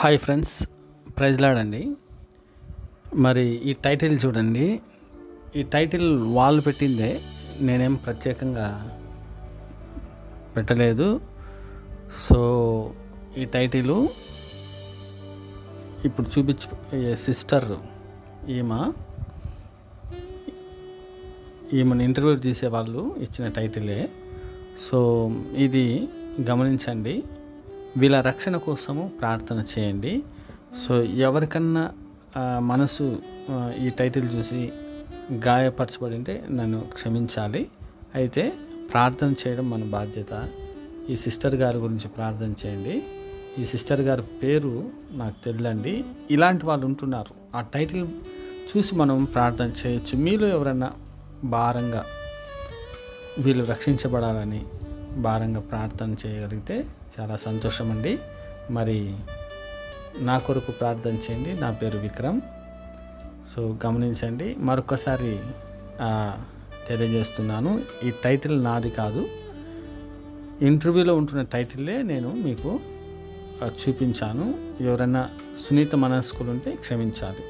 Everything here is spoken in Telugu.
హాయ్ ఫ్రెండ్స్ ప్రైజ్ లాడండి మరి ఈ టైటిల్ చూడండి. ఈ టైటిల్ వాళ్ళు పెట్టిందే నేనేం ప్రత్యేకంగా పెట్టలేదు. సో ఈ టైటిలు ఇప్పుడు చూపించ సిస్టర్ ఈమె ఈమెను ఇంటర్వ్యూ చేసే వాళ్ళు ఇచ్చిన టైటిలే. సో ఇది గమనించండి. వీళ్ళ రక్షణ కోసము ప్రార్థన చేయండి. సో ఎవరికన్నా మనసు ఈ టైటిల్ చూసి గాయపరచబడి ఉంటే నన్ను క్షమించాలి. అయితే ప్రార్థన చేయడం మన బాధ్యత. ఈ సిస్టర్ గారి గురించి ప్రార్థన చేయండి. ఈ సిస్టర్ గారి పేరు నాకు తెలియండి ఇలాంటి వాళ్ళు ఉంటున్నారు. ఆ టైటిల్ చూసి మనం ప్రార్థన చేయొచ్చు. మీలో ఎవరన్నా భారంగా వీళ్ళు రక్షించబడాలని భారంగా ప్రార్థన చేయగలిగితే చాలా సంతోషం అండి మరి నా కొరకు ప్రార్థన చేయండి. నా పేరు విక్రమ్. సో గమనించండి మరొకసారి తెలియజేస్తున్నాను. ఈ టైటిల్ నాది కాదు. ఇంటర్వ్యూలో ఉంటున్న టైటిల్లే నేను మీకు చూపించాను. ఎవరైనా సునీత మనస్కులు ఉంటే క్షమించాలి.